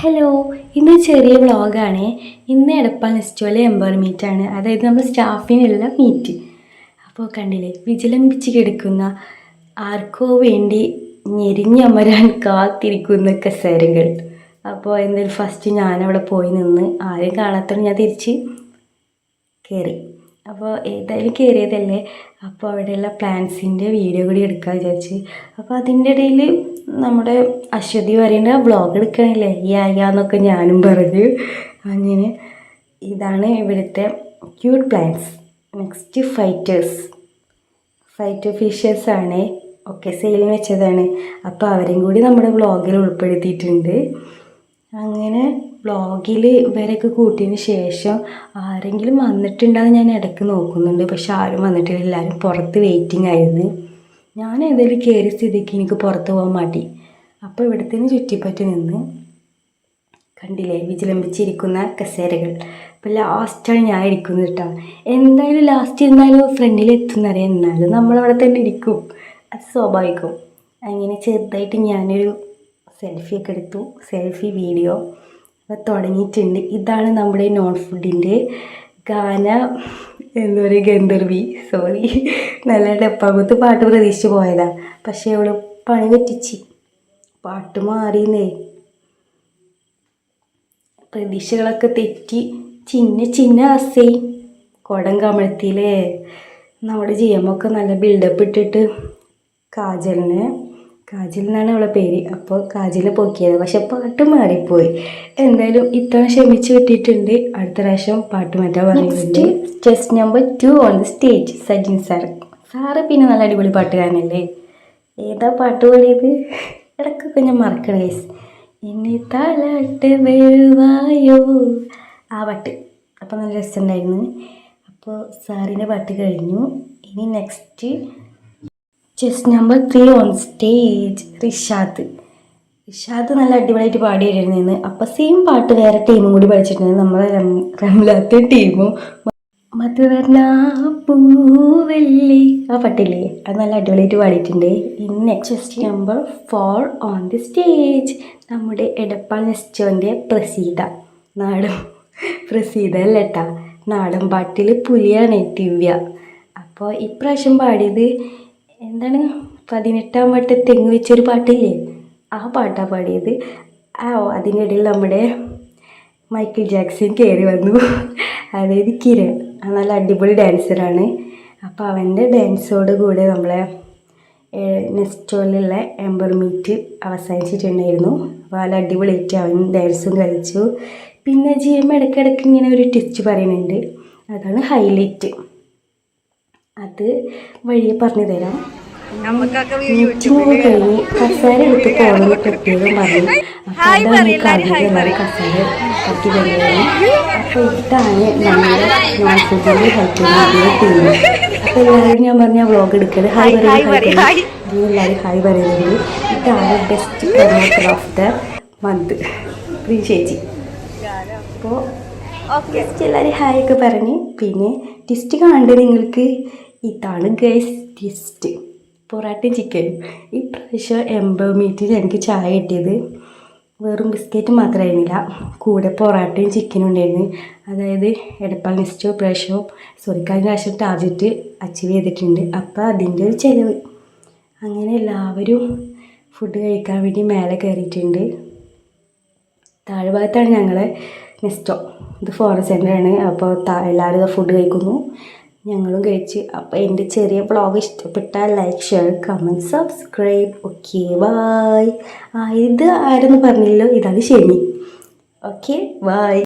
Hello ഇന്ന് ചെറിയ വ്ളോഗാണ്. ഇന്ന് എടപ്പാൾ നെസ്റ്റോലെ മീറ്റ് ആണ്. അതായത് നമ്മൾ സ്റ്റാഫിനുള്ള മീറ്റ് അപ്പോൾ കണ്ടില്ലേ വിജിലംബിച്ച് കിടക്കുന്ന ആർക്കോ വേണ്ടി ഞെരിഞ്ഞമരാൻ കാത്തിരിക്കുന്ന കസേരകൾ. അപ്പോൾ എന്തായാലും ഫസ്റ്റ് ഞാനവിടെ പോയി നിന്ന് ആരും കാണാത്തോണ്ട് ഞാൻ തിരിച്ച് കയറി അപ്പോൾ ഏതായാലും കയറിയതല്ലേ? അപ്പോൾ അവിടെയുള്ള പ്ലാന്റ്സിന്റെ വീഡിയോ കൂടി എടുക്കാൻ വിചാരിച്ച്. അപ്പോൾ അതിന്റെ ഇടയിൽ നമ്മുടെ അശ്വതി പറയേണ്ട വ്ളോഗ് എടുക്കണില്ലേ? ഈ അയ്യാന്നൊക്കെ ഞാനും പറഞ്ഞു. അങ്ങനെ ഇതാണ് ഇവിടുത്തെ cute plants next fighters fighter fishers ആണ്. ഒക്കെ സെയിലിന് വെച്ചതാണ്. അപ്പോൾ അവരെയും കൂടി നമ്മുടെ വ്ളോഗിൽ ഉൾപ്പെടുത്തിയിട്ടുണ്ട്. അങ്ങനെ വ്ളോഗിൽ ഇവരൊക്കെ കൂട്ടിയതിന് ശേഷം ആരെങ്കിലും വന്നിട്ടുണ്ടോ ഞാൻ ഇടയ്ക്ക് നോക്കുന്നുണ്ട്. പക്ഷെ ആരും വന്നിട്ടില്ല. എല്ലാവരും പുറത്ത് വെയിറ്റിംഗ് ആയിരുന്നു. ഞാൻ ഏതെങ്കിലും കയറി സ്ഥിതിക്ക് എനിക്ക് പുറത്ത് പോകാൻ മടി. അപ്പോൾ ഇവിടത്തേന് ചുറ്റിപ്പറ്റി നിന്ന് കണ്ടില്ലേ? വിജിലംബിച്ചിരിക്കുന്ന കസേരകൾ. അപ്പോൾ ലാസ്റ്റാണ് ഞാൻ ഇരിക്കുന്നത് കേട്ടോ. എന്തായാലും ലാസ്റ്റ് ഇരുന്നാലും ഫ്രണ്ടിൽ എത്തുന്നറിയാം എന്നാലും നമ്മളവിടെ തന്നെ ഇരിക്കും. അത് സ്വാഭാവികം. അങ്ങനെ ചെറുതായിട്ട് ഞാനൊരു സെൽഫി ഒക്കെ എടുത്തു സെൽഫി വീഡിയോ അപ്പോൾ തുടങ്ങിയിട്ടുണ്ട്. ഇതാണ് നമ്മുടെ നോൺ ഫുഡിന്റെ ഗാന എന്താ പറയുക ഗന്ധർവി. സോറി നല്ല ഡപ്പാകുത്ത് പാട്ട് പ്രതീക്ഷിച്ച് പോയതാണ് പക്ഷേ അവൾ പണി പറ്റിച്ച്. പാട്ട് മാറിയെന്നേ. പ്രതീക്ഷകളൊക്കെ തെറ്റി. ചിന്ന ചിന്ന അസൈ കൊടം കമഴ്ത്തിയില്ലേ. നമ്മുടെ ജി എമ്മൊക്കെ നല്ല ബിൽഡപ്പ് ഇട്ടിട്ട് കാജലിന് കാജൽ എന്നാണ് അവളെ പേര്. അപ്പോൾ കാജലിനെ പൊക്കിയത്. പക്ഷെ പാട്ട് മാറിപ്പോയി. എന്തായാലും ഇത്തവണ ക്ഷമിച്ച് കിട്ടിയിട്ടുണ്ട്. അടുത്ത പ്രാവശ്യം പാട്ട് മാറ്റാൻ പറഞ്ഞിട്ടുണ്ട്. Test number two on the stage Sajin sir sir പിന്നെ നല്ല അടിപൊളി പാട്ടുകാരനല്ലേ? ഏതാ പാട്ട് പാടിയത്? ഇടയ്ക്കൊക്കെ ഞാൻ മറക്കണേ ഗൈസ് എന്നെ താലാട്ട് വേവായോ ആ പാട്ട്. അപ്പോൾ നല്ല രസമുണ്ടായിരുന്നു. അപ്പോൾ സാറിന്റെ പാട്ട് കഴിഞ്ഞു. ഇനി next chest number three on stage Rishad. Rishad നല്ല അടിപൊളിയായിട്ട് പാടി വരുന്നതെന്ന് അപ്പോൾ സെയിം പാട്ട് വേറെ ടീമും കൂടി പഠിച്ചിട്ടുണ്ട്. നമ്മുടെ റംലാത്തെ ടീമും മധുവർണ ആ പട്ടില്ലേ? അത് നല്ല അടിപൊളിയായിട്ട് പാടിയിട്ടുണ്ട്. ഇനി next number four on the stage നമ്മുടെ എടപ്പാൾ നെസ്റ്റോന്റെ പ്രസീത. നാടൻ പ്രസീത അല്ലേട്ടാ? നാടൻ പാട്ടിൽ പുലിയാണ് ദിവ്യ. അപ്പോൾ ഇപ്രാവശ്യം പാടിയത് എന്താണ്? പതിനെട്ടാം വട്ട തെങ്ങ് വെച്ചൊരു പാട്ടില്ലേ? ആ പാട്ടാണ് പാടിയത്. ആ അതിനിടയിൽ നമ്മുടെ മൈക്കിൾ ജാക്സൺ കയറി വന്നു. അതായത് കിരൺ. നല്ല അടിപൊളി ഡാൻസറാണ്. അപ്പോൾ അവന്റെ ഡാൻസോട് കൂടെ നമ്മളെ നെസ്റ്റോളിലുള്ള എംബർ മീറ്റ് അവസാനിച്ചിട്ടുണ്ടായിരുന്നു. അപ്പോൾ നല്ല അടിപൊളിയായിട്ട് അവൻ ഡാൻസും കളിച്ചു. പിന്നെ ജി എം ഇടയ്ക്കിടയ്ക്ക് ഇങ്ങനെ ഒരു ടിസ്റ്റ് പറയുന്നുണ്ട്. അതാണ് ഹൈലൈറ്റ്. അത് വഴിയെ പറഞ്ഞു തരാം. മീറ്റിംഗ് കഴിഞ്ഞ് കസേര എടുത്ത് പോകുന്ന പ്രത്യേകം പറഞ്ഞു അപ്പോൾ അതാണ് കാര്യം എല്ലാവരും കസേര കത്തി തരുന്നത്. അപ്പോൾ ഇതാണ് നമ്മുടെ നോൺ ഫുഡിന്റെ ഹെൽത്ത് ടീം അപ്പോൾ എല്ലാവരും ഞാൻ പറഞ്ഞ വ്ളോഗ് എടുക്കൽ. ഹായ് പറയുന്നത് ഹായ് എല്ലാവരും ഹായ് പറയുന്നുണ്ട്. ഇതാണ് best promoter of the month pre ചേച്ചി. അപ്പോൾ എല്ലാവരും ഹായ് ഒക്കെ പറഞ്ഞ്. പിന്നെ ടിസ്റ്റ് കാണേണ്ടത് നിങ്ങൾക്ക്? ഇതാണ് ഗൈസ് ടിസ്റ്റ് പൊറാട്ടയും ചിക്കനും ഈ പ്രാവശ്യം എൺപത് മീറ്റിൽ എനിക്ക് ചായ കിട്ടിയത്. വെറും ബിസ്ക്കറ്റ് മാത്രമായിരുന്നില്ല കൂടെ പൊറാട്ടയും ചിക്കനും ഉണ്ടായിരുന്നു. അതായത് എടപ്പാൾ മിസ്റ്റോ പ്രാവശ്യം സോറി കഴിഞ്ഞ പ്രാവശ്യം ടാർജറ്റ് അച്ചീവ് ചെയ്തിട്ടുണ്ട്. അപ്പോൾ അതിന്റെ ഒരു ചിലവ്. അങ്ങനെ എല്ലാവരും ഫുഡ് കഴിക്കാൻ വേണ്ടി മേലെ കയറിയിട്ടുണ്ട് താഴ്ഭാഗത്താണ് ഞങ്ങളെ നെസ്റ്റോ ഇത് ഫോറസ്റ്റ് സെന്ററാണ് അപ്പോൾ എല്ലാവരും ഫുഡ് കഴിക്കുന്നു. ഞങ്ങളും കഴിച്ച്. അപ്പോൾ എന്റെ ചെറിയ വ്ളോഗ് ഇഷ്ടപ്പെട്ടാൽ like share comment subscribe okay bye ആ ഇത് ആരെന്ന് പറഞ്ഞില്ലല്ലോ? ഇതാണ് ഷെമി ഓക്കെ ബായ്